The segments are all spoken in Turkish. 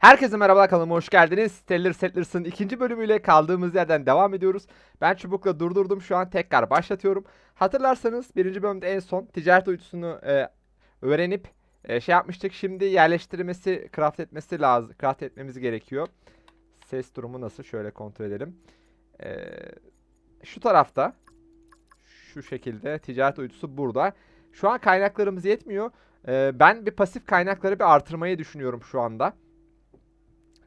Herkese merhaba kanalıma hoş geldiniz. Stellar Settlers'ın ikinci bölümüyle kaldığımız yerden devam ediyoruz. Ben çubukla durdurdum şu an tekrar başlatıyorum. Hatırlarsanız birinci bölümde en son ticaret uydusunun e, öğrenip e, şey yapmıştık. Şimdi yerleştirmesi, craft etmesi lazım. Craft etmemiz gerekiyor. Ses durumu nasıl? Şöyle kontrol edelim. E, şu tarafta şu şekilde ticaret uydusu burada. Şu an kaynaklarımız yetmiyor. E, ben bir pasif kaynakları bir artırmayı düşünüyorum şu anda.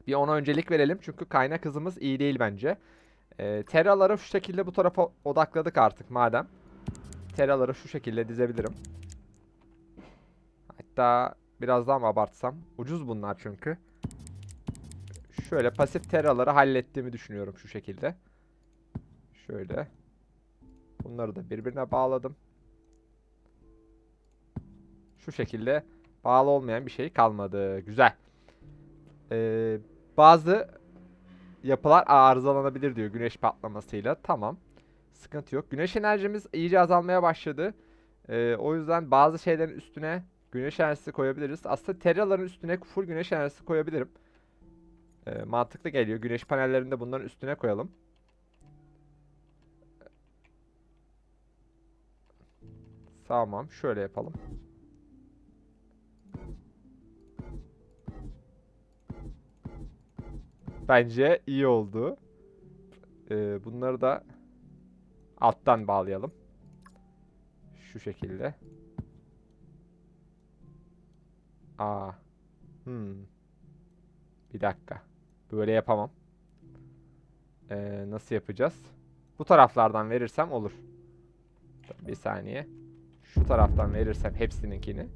Bir ona öncelik verelim çünkü kaynak hızımız iyi değil bence. Ee, teraları şu şekilde bu tarafa odakladık artık madem. Teraları şu şekilde dizebilirim. Hatta biraz daha mı abartsam? Ucuz bunlar çünkü. Şöyle pasif teraları hallettiğimi düşünüyorum şu şekilde. Şöyle. Bunları da birbirine bağladım. Şu şekilde bağlı olmayan bir şey kalmadı. Güzel. Ee, bazı yapılar arızalanabilir diyor güneş patlamasıyla. Tamam. Sıkıntı yok. Güneş enerjimiz iyice azalmaya başladı. Ee, o yüzden bazı şeylerin üstüne güneş enerjisi koyabiliriz. Aslında terraların üstüne full güneş enerjisi koyabilirim. Ee, mantıklı geliyor. Güneş panellerini de bunların üstüne koyalım. Tamam. Şöyle yapalım. Bence iyi oldu. Ee, bunları da alttan bağlayalım. Şu şekilde. Aa. Hmm. Bir dakika. Böyle yapamam. Ee, nasıl yapacağız? Bu taraflardan verirsem olur. Bir saniye. Şu taraftan verirsem hepsininkini.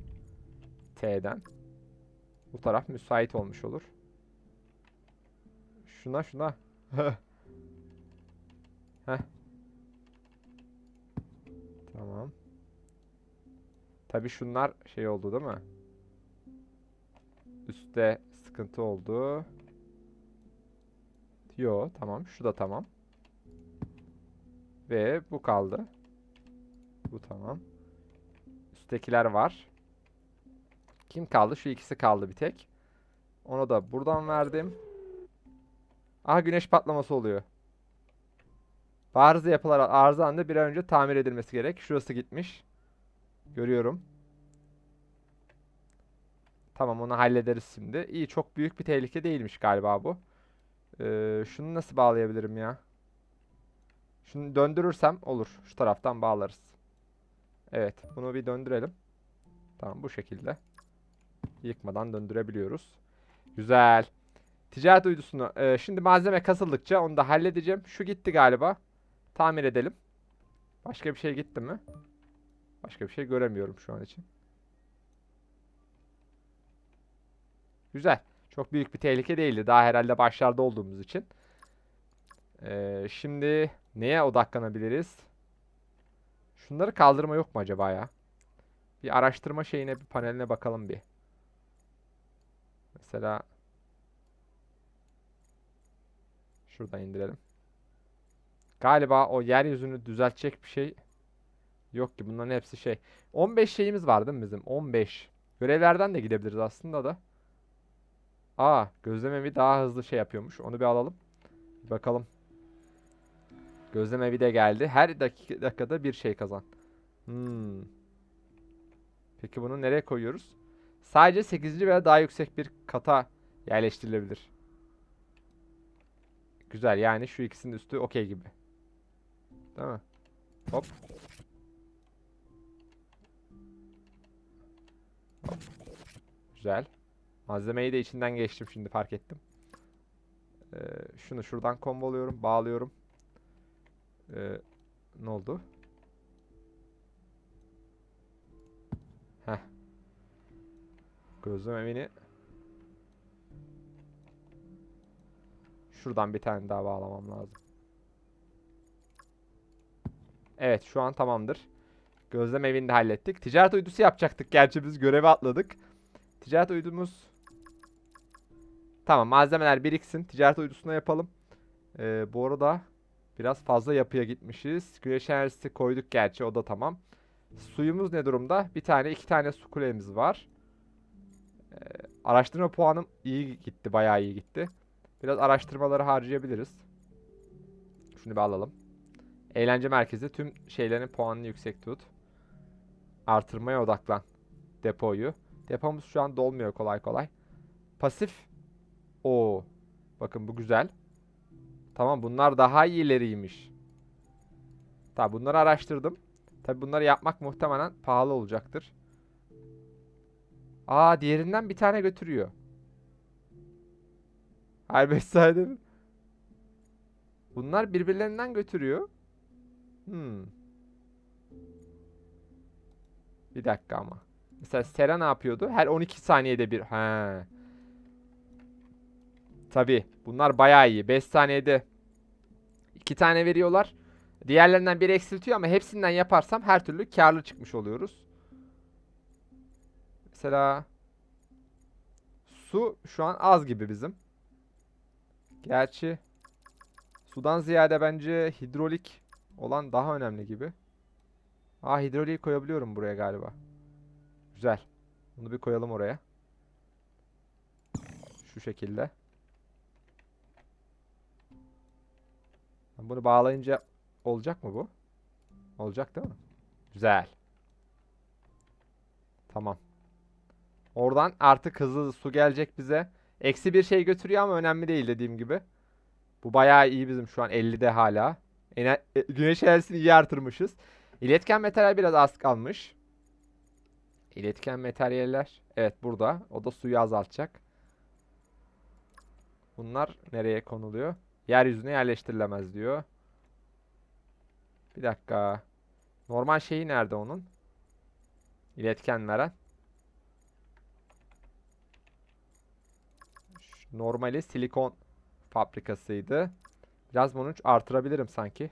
T'den. Bu taraf müsait olmuş olur. Şuna şuna. Heh. Tamam. Tabii şunlar şey oldu değil mi? Üste sıkıntı oldu. Yo tamam. Şu da tamam. Ve bu kaldı. Bu tamam. Üsttekiler var. Kim kaldı? Şu ikisi kaldı bir tek. Onu da buradan verdim. Aha güneş patlaması oluyor. Bazı yapılar arıza anında bir an önce tamir edilmesi gerek. Şurası gitmiş. Görüyorum. Tamam onu hallederiz şimdi. İyi çok büyük bir tehlike değilmiş galiba bu. Ee, şunu nasıl bağlayabilirim ya? Şunu döndürürsem olur. Şu taraftan bağlarız. Evet bunu bir döndürelim. Tamam bu şekilde. Yıkmadan döndürebiliyoruz. Güzel. Ticaret uydusunu. e, şimdi malzeme kasıldıkça onu da halledeceğim. Şu gitti galiba. Tamir edelim. Başka bir şey gitti mi? Başka bir şey göremiyorum şu an için. Güzel. Çok büyük bir tehlike değildi. Daha herhalde başlarda olduğumuz için. E, şimdi neye odaklanabiliriz? Şunları kaldırma yok mu acaba ya? Bir araştırma şeyine, bir paneline bakalım bir. Mesela Şuradan indirelim. Galiba o yeryüzünü düzeltecek bir şey yok ki. Bunların hepsi şey. 15 şeyimiz var değil mi bizim? 15. Görevlerden de gidebiliriz aslında da. Aa, gözlemevi daha hızlı şey yapıyormuş. Onu bir alalım. Bir bakalım. Gözlemevi de geldi. Her dakika, dakikada bir şey kazan. Hmm. Peki bunu nereye koyuyoruz? Sadece 8. veya daha yüksek bir kata yerleştirilebilir. Güzel yani şu ikisinin üstü okey gibi. Değil mi? Hop. Hop. Güzel. Malzemeyi de içinden geçtim şimdi fark ettim. Ee, şunu şuradan komboluyorum, bağlıyorum. Ee, ne oldu? Heh. Gözlem evini Şuradan bir tane daha bağlamam lazım. Evet şu an tamamdır. Gözlem evini de hallettik. Ticaret uydusu yapacaktık. Gerçi biz görevi atladık. Ticaret uydumuz... Tamam malzemeler biriksin. Ticaret uydusuna yapalım. Ee, bu arada biraz fazla yapıya gitmişiz. Güneş enerjisi koyduk gerçi o da tamam. Suyumuz ne durumda? Bir tane iki tane su kulemiz var. Ee, Araştırma puanım iyi gitti. Bayağı iyi gitti. Biraz araştırmaları harcayabiliriz. Şunu bir alalım. Eğlence merkezi tüm şeylerin puanını yüksek tut. Artırmaya odaklan. Depoyu. Depomuz şu an dolmuyor kolay kolay. Pasif. Oo. Bakın bu güzel. Tamam bunlar daha iyileriymiş. Tamam bunları araştırdım. Tabi bunları yapmak muhtemelen pahalı olacaktır. Aa diğerinden bir tane götürüyor. 5 saniyede mi? Bunlar birbirlerinden götürüyor. Hmm. Bir dakika ama. Mesela Sera ne yapıyordu? Her 12 saniyede bir. He. Tabii. Bunlar bayağı iyi. 5 saniyede 2 tane veriyorlar. Diğerlerinden biri eksiltiyor ama hepsinden yaparsam her türlü karlı çıkmış oluyoruz. Mesela su şu an az gibi bizim. Gerçi sudan ziyade bence hidrolik olan daha önemli gibi. Aa hidroliği koyabiliyorum buraya galiba. Güzel. Bunu bir koyalım oraya. Şu şekilde. Bunu bağlayınca olacak mı bu? Olacak değil mi? Güzel. Tamam. Oradan artık hızlı hızlı su gelecek bize. Eksi bir şey götürüyor ama önemli değil dediğim gibi. Bu bayağı iyi bizim şu an 50'de hala. Ener e, güneş enerjisini iyi artırmışız. İletken materyal biraz az kalmış. İletken materyaller. Evet burada. O da suyu azaltacak. Bunlar nereye konuluyor? Yeryüzüne yerleştirilemez diyor. Bir dakika. Normal şeyi nerede onun? İletken veren. Normali silikon fabrikasıydı. Biraz bunu artırabilirim sanki.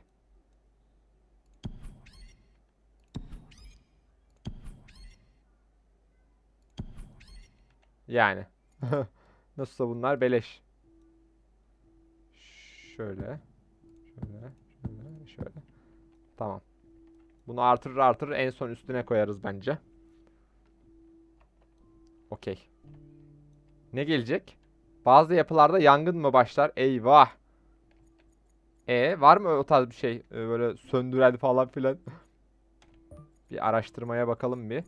Yani. Nasılsa bunlar beleş. Şöyle. Şöyle. Şöyle. Şöyle. Tamam. Bunu artırır artırır en son üstüne koyarız bence. Okey. Ne gelecek? Bazı yapılarda yangın mı başlar? Eyvah. E var mı o tarz bir şey? Ee, böyle söndüren falan filan. bir araştırmaya bakalım bir.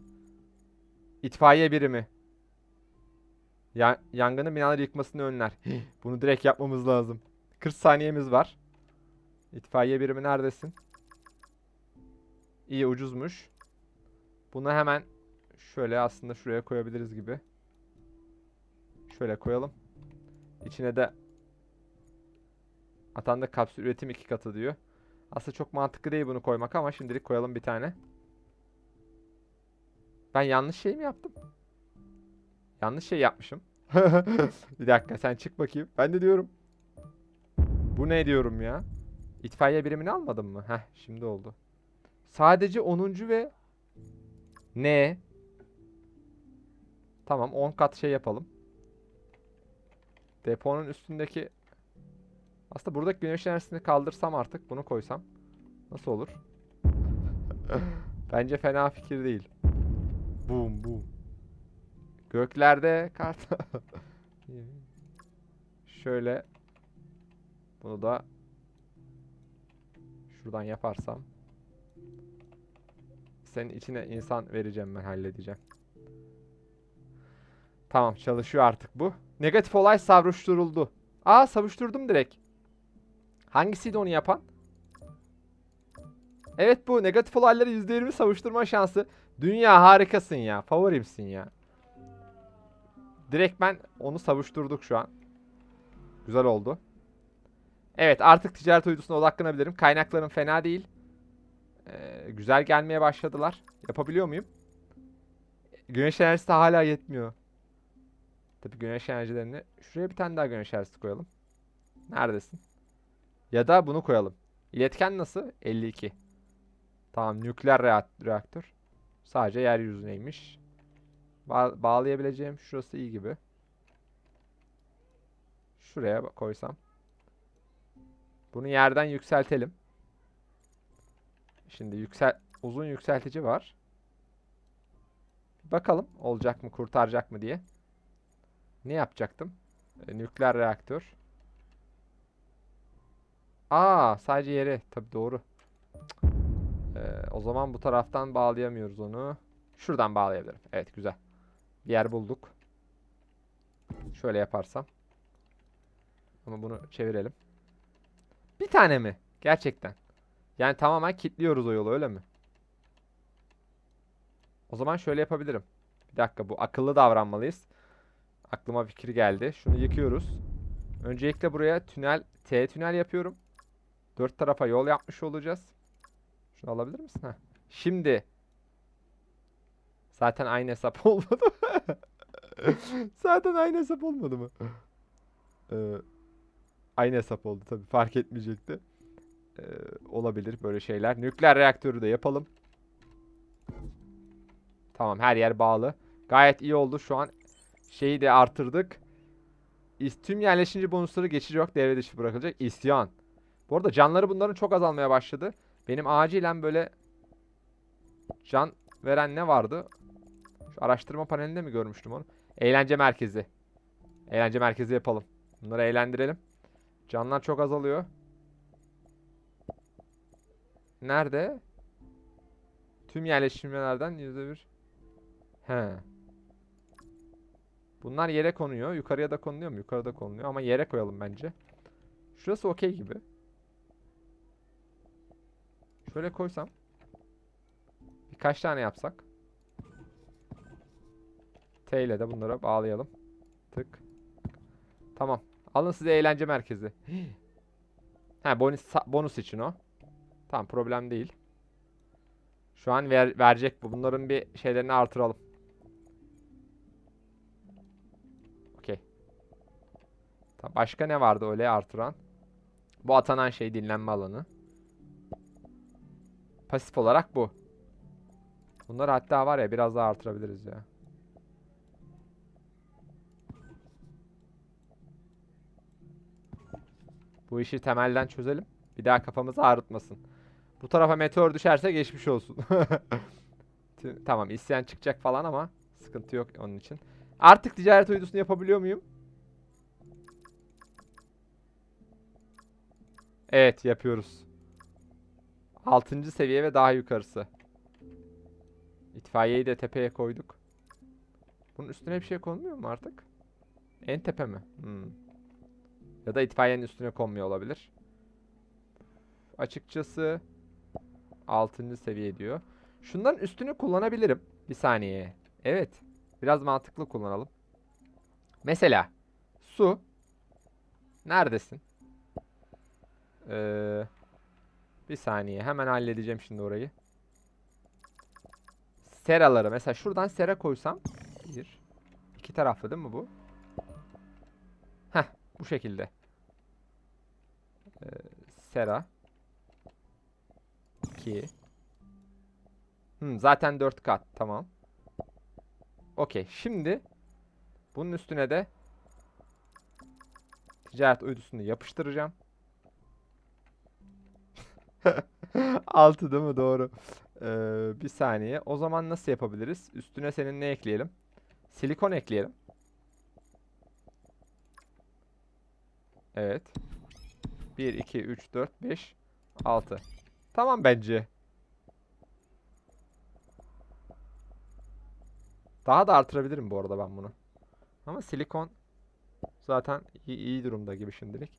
İtfaiye birimi. Ya yangının binaları yıkmasını önler. Bunu direkt yapmamız lazım. 40 saniyemiz var. İtfaiye birimi neredesin? İyi ucuzmuş. Bunu hemen şöyle aslında şuraya koyabiliriz gibi. Şöyle koyalım. İçine de atanda kapsül üretim iki katı diyor. Aslında çok mantıklı değil bunu koymak ama şimdilik koyalım bir tane. Ben yanlış şey mi yaptım? Yanlış şey yapmışım. bir dakika sen çık bakayım. Ben de diyorum. Bu ne diyorum ya? İtfaiye birimini almadın mı? Heh şimdi oldu. Sadece 10. ve ne? Tamam 10 kat şey yapalım. Deponun üstündeki aslında buradaki güneş enerjisini kaldırsam artık bunu koysam nasıl olur? Bence fena fikir değil. Boom boom. Göklerde kart. Şöyle bunu da şuradan yaparsam senin içine insan vereceğim ben halledeceğim. Tamam çalışıyor artık bu. Negatif olay savuşturuldu. Aa savuşturdum direkt. Hangisiydi onu yapan? Evet bu negatif olayları %20 savuşturma şansı. Dünya harikasın ya. Favorimsin ya. Direkt ben onu savuşturduk şu an. Güzel oldu. Evet artık ticaret uydusuna odaklanabilirim. Kaynaklarım fena değil. Ee, güzel gelmeye başladılar. Yapabiliyor muyum? Güneş enerjisi hala yetmiyor. Tabii güneş enerjilerini. Şuraya bir tane daha güneş enerjisi koyalım. Neredesin? Ya da bunu koyalım. İletken nasıl? 52. Tamam nükleer reaktör. Sadece yeryüzüneymiş. Ba bağlayabileceğim şurası iyi gibi. Şuraya koysam. Bunu yerden yükseltelim. Şimdi yüksel uzun yükseltici var. Bakalım olacak mı kurtaracak mı diye. Ne yapacaktım? E, nükleer reaktör. Aa, sadece yere. Tabii doğru. E, o zaman bu taraftan bağlayamıyoruz onu. Şuradan bağlayabilirim. Evet, güzel. Bir yer bulduk. Şöyle yaparsam. Ama bunu çevirelim. Bir tane mi? Gerçekten. Yani tamamen kilitliyoruz o yolu öyle mi? O zaman şöyle yapabilirim. Bir dakika bu akıllı davranmalıyız. Aklıma fikir geldi. Şunu yıkıyoruz. Öncelikle buraya tünel, T tünel yapıyorum. Dört tarafa yol yapmış olacağız. Şunu alabilir misin? Heh. Şimdi. Zaten aynı hesap olmadı mı? Zaten aynı hesap olmadı mı? Ee, aynı hesap oldu tabii fark etmeyecekti. Ee, olabilir böyle şeyler. Nükleer reaktörü de yapalım. Tamam her yer bağlı. Gayet iyi oldu şu an. Şeyi de artırdık. Tüm yerleşince bonusları geçici yok devre dışı bırakılacak. İsyan. Bu arada canları bunların çok azalmaya başladı. Benim acilen böyle can veren ne vardı? Şu araştırma panelinde mi görmüştüm onu? Eğlence merkezi. Eğlence merkezi yapalım. Bunları eğlendirelim. Canlar çok azalıyor. Nerede? Tüm yerleştirmelerden %1. He. Bunlar yere konuyor. Yukarıya da konuluyor mu? Yukarıda konuluyor ama yere koyalım bence. Şurası okey gibi. Şöyle koysam. Birkaç tane yapsak. T ile de bunlara bağlayalım. Tık. Tamam. Alın size eğlence merkezi. ha bonus bonus için o. Tamam problem değil. Şu an ver, verecek bu. Bunların bir şeylerini artıralım. Başka ne vardı öyle artıran? Bu atanan şey dinlenme alanı. Pasif olarak bu. Bunları hatta var ya biraz daha artırabiliriz ya. Bu işi temelden çözelim. Bir daha kafamızı ağrıtmasın. Bu tarafa meteor düşerse geçmiş olsun. Tamam isyan çıkacak falan ama sıkıntı yok onun için. Artık ticaret uydusunu yapabiliyor muyum? Evet yapıyoruz. 6. seviye ve daha yukarısı. İtfaiyeyi de tepeye koyduk. Bunun üstüne bir şey konmuyor mu artık? En tepe mi? Hmm. Ya da itfaiyenin üstüne konmuyor olabilir. Açıkçası 6. seviye diyor. Şunların üstünü kullanabilirim. Bir saniye. Evet. Biraz mantıklı kullanalım. Mesela su. Neredesin? Ee, bir saniye. Hemen halledeceğim şimdi orayı. Seraları. Mesela şuradan sera koysam. Bir. İki taraflı değil mi bu? Heh. Bu şekilde. Ee, sera. 2. Hmm, zaten 4 kat. Tamam. Okey. Şimdi bunun üstüne de ticaret uydusunu yapıştıracağım. 6 değil mi? Doğru. Ee, bir saniye. O zaman nasıl yapabiliriz? Üstüne senin ne ekleyelim? Silikon ekleyelim. Evet. 1, 2, 3, 4, 5, 6. Tamam bence. Daha da artırabilirim bu arada ben bunu. Ama silikon zaten iyi, iyi durumda gibi şimdilik.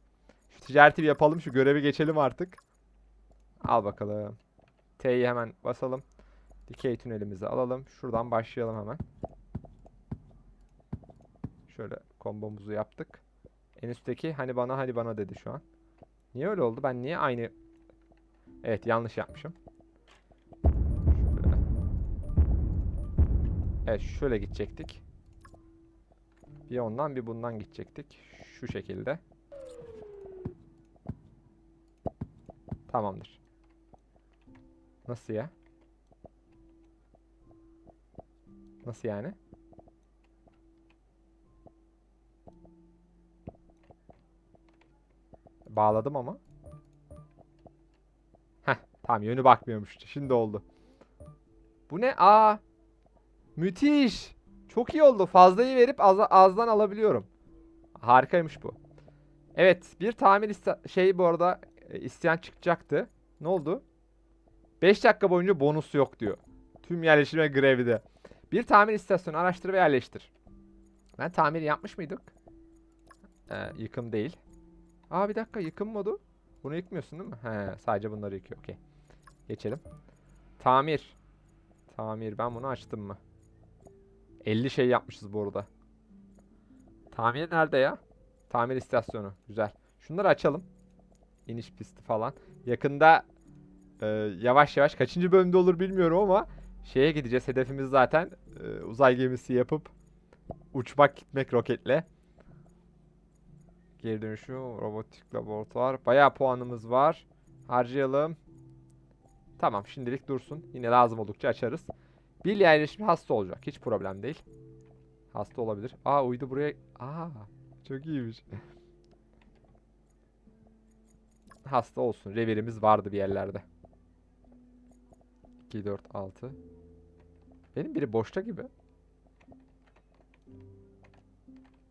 Şu ticareti bir yapalım. Şu görevi geçelim artık. Al bakalım. T'yi hemen basalım. Dikey tünelimizi alalım. Şuradan başlayalım hemen. Şöyle kombomuzu yaptık. En üstteki hani bana hani bana dedi şu an. Niye öyle oldu? Ben niye aynı... Evet yanlış yapmışım. Şöyle. Evet şöyle gidecektik. Bir ondan bir bundan gidecektik. Şu şekilde. Tamamdır. Nasıl ya? Nasıl yani? Bağladım ama. Heh, tamam yönü bakmıyormuş. Şimdi oldu. Bu ne? Aa! Müthiş! Çok iyi oldu. Fazlayı verip az, azdan alabiliyorum. Harikaymış bu. Evet, bir tamir şey bu arada e, isteyen çıkacaktı. Ne oldu? 5 dakika boyunca bonus yok diyor. Tüm yerleştirme grevde. Bir tamir istasyonu araştır ve yerleştir. Ben tamir yapmış mıydık? Ee, yıkım değil. Aa bir dakika yıkım modu. Bunu yıkmıyorsun değil mi? He, sadece bunları yıkıyor. Okey. Geçelim. Tamir. Tamir. Ben bunu açtım mı? 50 şey yapmışız bu arada. Tamir nerede ya? Tamir istasyonu. Güzel. Şunları açalım. İniş pisti falan. Yakında e, yavaş yavaş kaçıncı bölümde olur bilmiyorum ama şeye gideceğiz. Hedefimiz zaten e, uzay gemisi yapıp uçmak gitmek roketle. Geri dönüşü, robotik laboratuvar. Bayağı puanımız var. Harcayalım. Tamam şimdilik dursun. Yine lazım oldukça açarız. Bir yerleşimi hasta olacak. Hiç problem değil. Hasta olabilir. Aa uydu buraya. Aa çok iyiymiş. hasta olsun. Revirimiz vardı bir yerlerde. 2, 4, 6. Benim biri boşta gibi.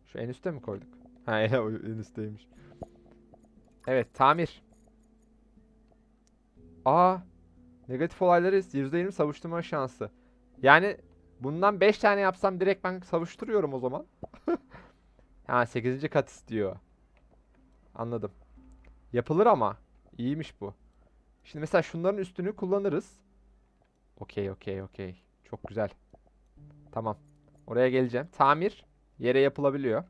Şu en üste mi koyduk? Ha en üstteymiş. Evet tamir. Aa negatif olayları %20 savuşturma şansı. Yani bundan 5 tane yapsam direkt ben savuşturuyorum o zaman. ha 8. kat istiyor. Anladım. Yapılır ama. İyiymiş bu. Şimdi mesela şunların üstünü kullanırız. Okey okey okey. Çok güzel. Tamam. Oraya geleceğim. Tamir yere yapılabiliyor.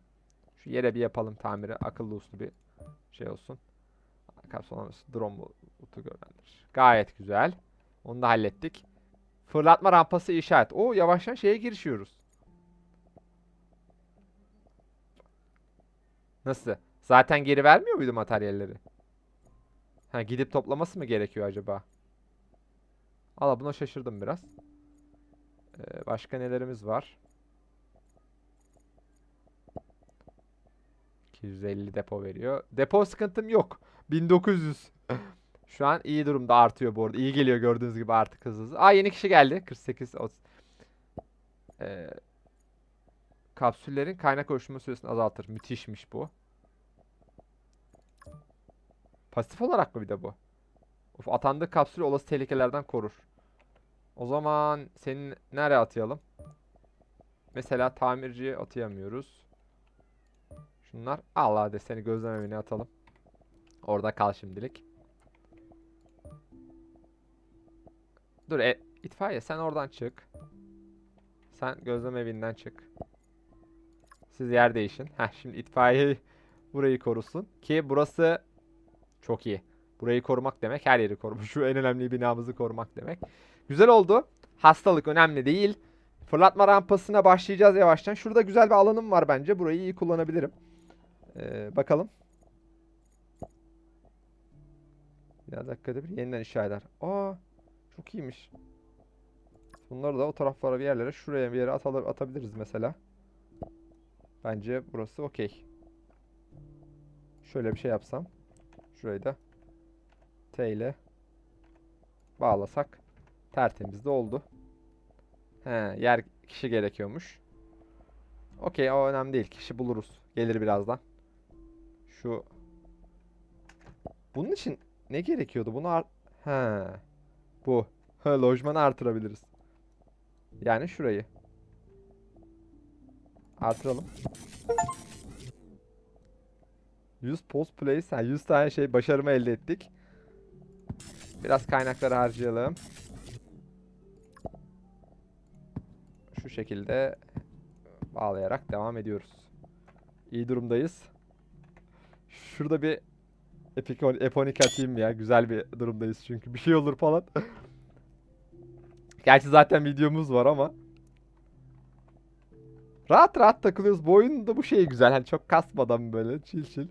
Şu yere bir yapalım tamiri. Akıllı uslu bir şey olsun. Kapsulaması drone botu görevlendirir. Gayet güzel. Onu da hallettik. Fırlatma rampası işaret. Oo yavaştan şeye girişiyoruz. Nasıl? Zaten geri vermiyor muydu materyalleri? Ha gidip toplaması mı gerekiyor acaba? Allah buna şaşırdım biraz. Ee, başka nelerimiz var? 250 depo veriyor. Depo sıkıntım yok. 1900. Şu an iyi durumda artıyor bu arada. İyi geliyor gördüğünüz gibi artık hızlı hızlı. Aa yeni kişi geldi. 48 30. Ee, kapsüllerin kaynak oluşturma süresini azaltır. Müthişmiş bu. Pasif olarak mı bir de bu? Of, atandığı kapsülü olası tehlikelerden korur. O zaman seni nereye atayalım? Mesela tamirciye atayamıyoruz. Şunlar. Allah hadi seni gözlem evine atalım. Orada kal şimdilik. Dur e, itfaiye sen oradan çık. Sen gözlem evinden çık. Siz yer değişin. Heh şimdi itfaiye burayı korusun. Ki burası çok iyi. Burayı korumak demek her yeri korumak. Şu en önemli binamızı korumak demek. Güzel oldu. Hastalık önemli değil. Fırlatma rampasına başlayacağız yavaştan. Şurada güzel bir alanım var bence. Burayı iyi kullanabilirim. Ee, bakalım. Bir dakikada bir yeniden inşa eder. Aa, çok iyiymiş. Bunları da o taraflara bir yerlere şuraya bir yere atalım, atabiliriz mesela. Bence burası okey. Şöyle bir şey yapsam. Şurayı da T ile bağlasak tertemiz de oldu. He, yer kişi gerekiyormuş. Okey o önemli değil. Kişi buluruz. Gelir birazdan. Şu bunun için ne gerekiyordu? Bunu ar He. Bu. Lojmanı artırabiliriz. Yani şurayı. Artıralım. 100 post place. Ha, 100 tane şey başarımı elde ettik. Biraz kaynakları harcayalım. Şekilde bağlayarak devam ediyoruz. İyi durumdayız. Şurada bir epik eponik atayım ya. Güzel bir durumdayız çünkü. Bir şey olur falan. Gerçi zaten videomuz var ama. Rahat rahat takılıyoruz. Bu oyunun da bu şeyi güzel. Hani çok kasmadan böyle çil çil.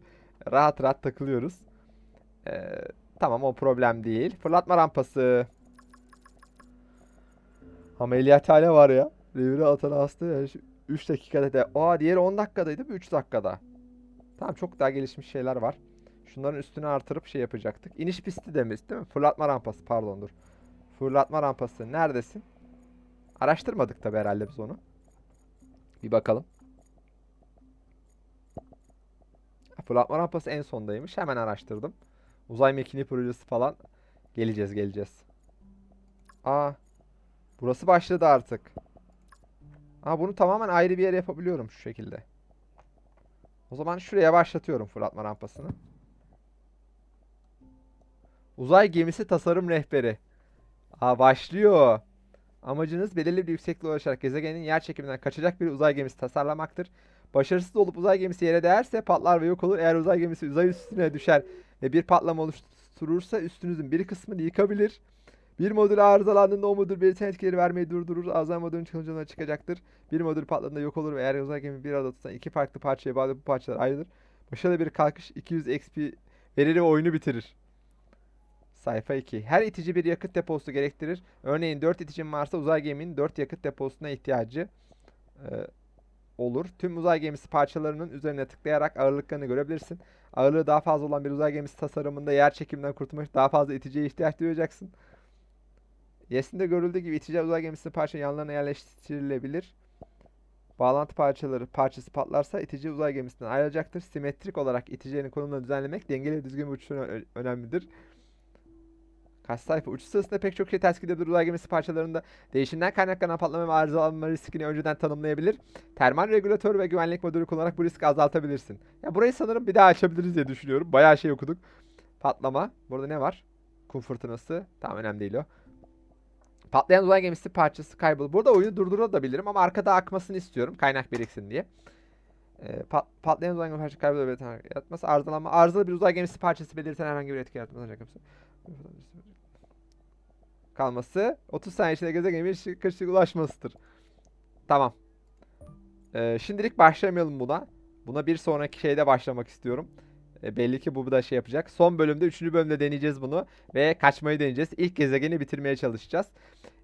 Rahat rahat takılıyoruz. Ee, tamam o problem değil. Fırlatma rampası. Ameliyathane var ya. Revire atan hasta yani 3 dakikada de. Aa diğeri 10 dakikadaydı bu 3 dakikada. Tamam çok daha gelişmiş şeyler var. Şunların üstünü artırıp şey yapacaktık. İniş pisti demiş değil mi? Fırlatma rampası pardon dur. Fırlatma rampası neredesin? Araştırmadık tabi herhalde biz onu. Bir bakalım. Fırlatma rampası en sondaymış. Hemen araştırdım. Uzay mekini projesi falan. Geleceğiz geleceğiz. Aa. Burası başladı artık. Aa bunu tamamen ayrı bir yere yapabiliyorum şu şekilde. O zaman şuraya başlatıyorum fırlatma rampasını. Uzay gemisi tasarım rehberi. Aa başlıyor. Amacınız belirli bir yüksekliğe ulaşarak gezegenin yer çekiminden kaçacak bir uzay gemisi tasarlamaktır. Başarısız olup uzay gemisi yere değerse patlar ve yok olur. Eğer uzay gemisi uzay üstüne düşer ve bir patlama oluşturursa üstünüzün bir kısmını yıkabilir. Bir modül arızalandığında o modül belirten etkileri vermeyi durdurur. Arızalan modülün çalışmadan çıkacaktır. Bir modül patladığında yok olur ve eğer uzay gemisi bir arada tutan iki farklı parçaya bağlı bu parçalar ayrılır. Başarılı bir kalkış 200 XP verir ve oyunu bitirir. Sayfa 2. Her itici bir yakıt deposu gerektirir. Örneğin 4 iticin varsa uzay geminin 4 yakıt deposuna ihtiyacı e, olur. Tüm uzay gemisi parçalarının üzerine tıklayarak ağırlıklarını görebilirsin. Ağırlığı daha fazla olan bir uzay gemisi tasarımında yer çekiminden kurtulmak daha fazla iticiye ihtiyaç duyacaksın. Yesinde görüldüğü gibi itici uzay gemisinin parça yanlarına yerleştirilebilir. Bağlantı parçaları parçası patlarsa itici uzay gemisinden ayrılacaktır. Simetrik olarak iticilerin konumunu düzenlemek dengeli düzgün bir uçuş ö- önemlidir. Kaç sayfa? Uçuş sırasında pek çok şey ters gidebilir. Uzay gemisi parçalarında değişimden kaynaklanan patlama ve arızalanma riskini önceden tanımlayabilir. Termal regülatör ve güvenlik modülü kullanarak bu riski azaltabilirsin. Ya burayı sanırım bir daha açabiliriz diye düşünüyorum. Bayağı şey okuduk. Patlama. Burada ne var? Kum fırtınası. Tamam önemli değil o. Patlayan uzay gemisi parçası kayboldu. Burada oyunu durdurabilirim ama arkada akmasını istiyorum. Kaynak biriksin diye. Ee, pat- patlayan uzay gemisi parçası kayboldu. belirten yaratması. Arızalanma. Arızalı bir uzay gemisi parçası belirten herhangi bir etki yaratmaz. Kalması 30 saniye içinde gezegene bir ışık ışık ulaşmasıdır. Tamam. Ee, şimdilik başlamayalım buna. Buna bir sonraki şeyde başlamak istiyorum. E, belli ki bu da şey yapacak. Son bölümde, 3. bölümde deneyeceğiz bunu. Ve kaçmayı deneyeceğiz. İlk gezegeni bitirmeye çalışacağız.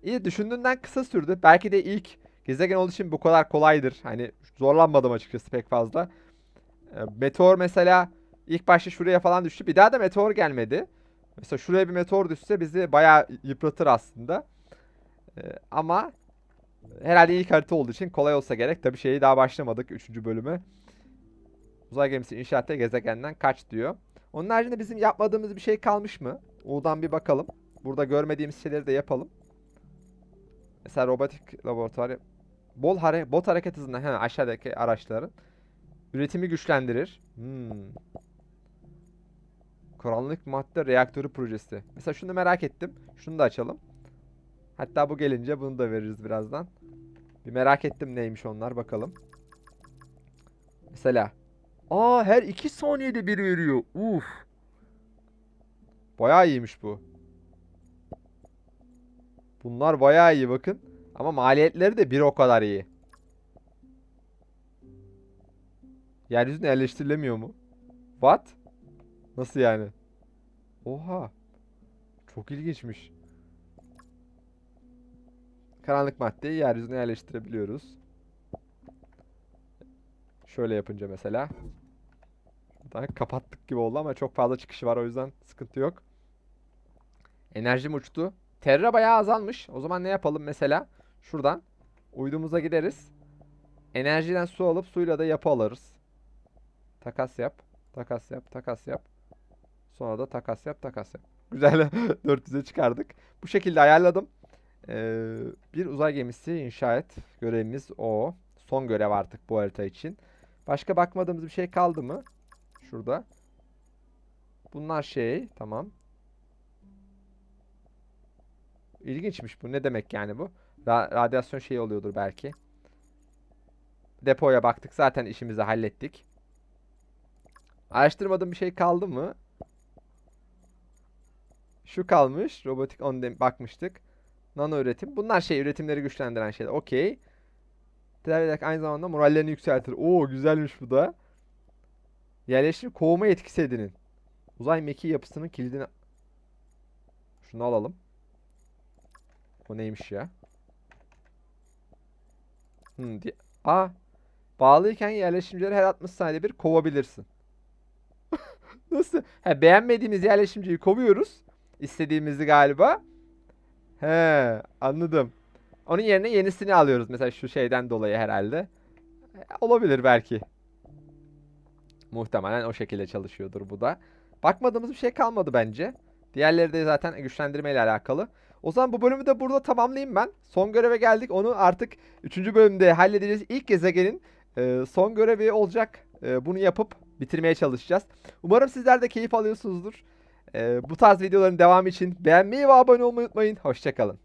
İyi düşündüğünden kısa sürdü. Belki de ilk gezegen olduğu için bu kadar kolaydır. Hani zorlanmadım açıkçası pek fazla. E, meteor mesela ilk başta şuraya falan düştü. Bir daha da meteor gelmedi. Mesela şuraya bir meteor düşse bizi bayağı yıpratır aslında. E, ama herhalde ilk harita olduğu için kolay olsa gerek. Tabii şeyi daha başlamadık 3. bölümü. Uzay gemisi inşaatta gezegenden kaç diyor. Onun haricinde bizim yapmadığımız bir şey kalmış mı? U'dan bir bakalım. Burada görmediğimiz şeyleri de yapalım. Mesela robotik laboratuvar bol hare bot hareket hızında he, aşağıdaki araçların üretimi güçlendirir. Hmm. Karanlık madde reaktörü projesi. Mesela şunu merak ettim. Şunu da açalım. Hatta bu gelince bunu da veririz birazdan. Bir merak ettim neymiş onlar bakalım. Mesela Aa her 2 saniyede bir veriyor. Uf. Bayağı iyiymiş bu. Bunlar bayağı iyi bakın. Ama maliyetleri de bir o kadar iyi. Yeryüzüne yerleştirilemiyor mu? What? Nasıl yani? Oha. Çok ilginçmiş. Karanlık maddeyi yeryüzüne yerleştirebiliyoruz. Şöyle yapınca mesela. Daha kapattık gibi oldu ama çok fazla çıkışı var o yüzden sıkıntı yok. Enerjim uçtu. Terra bayağı azalmış. O zaman ne yapalım mesela? Şuradan uydumuza gideriz. Enerjiden su alıp suyla da yapı alırız. Takas yap. Takas yap. Takas yap. Sonra da takas yap. Takas yap. Güzel 400'e çıkardık. Bu şekilde ayarladım. Ee, bir uzay gemisi inşa et. Görevimiz o. Son görev artık bu harita için. Başka bakmadığımız bir şey kaldı mı? Şurada. Bunlar şey. Tamam. İlginçmiş bu. Ne demek yani bu? Ra- radyasyon şeyi oluyordur belki. Depoya baktık. Zaten işimizi hallettik. Araştırmadığım bir şey kaldı mı? Şu kalmış. Robotik on bakmıştık. Nano üretim. Bunlar şey üretimleri güçlendiren şeyler. Okey. Tedavi ederek aynı zamanda morallerini yükseltir. Oo güzelmiş bu da. Yerleştir kovma etkisi edinin. Uzay mekiği yapısının kilidini... Şunu alalım. O neymiş ya? Hmm, di- Aa. Bağlıyken yerleşimcileri her 60 saniyede bir kovabilirsin. Nasıl? He, beğenmediğimiz yerleşimciyi kovuyoruz. İstediğimizi galiba. He, anladım. Onun yerine yenisini alıyoruz mesela şu şeyden dolayı herhalde. E, Olabilir belki. Muhtemelen o şekilde çalışıyordur bu da. Bakmadığımız bir şey kalmadı bence. Diğerleri de zaten güçlendirme ile alakalı. O zaman bu bölümü de burada tamamlayayım ben. Son göreve geldik. Onu artık 3. bölümde halledeceğiz. İlk gezegenin e, son görevi olacak. E, bunu yapıp bitirmeye çalışacağız. Umarım sizler de keyif alıyorsunuzdur. E, bu tarz videoların devamı için beğenmeyi ve abone olmayı unutmayın. Hoşçakalın.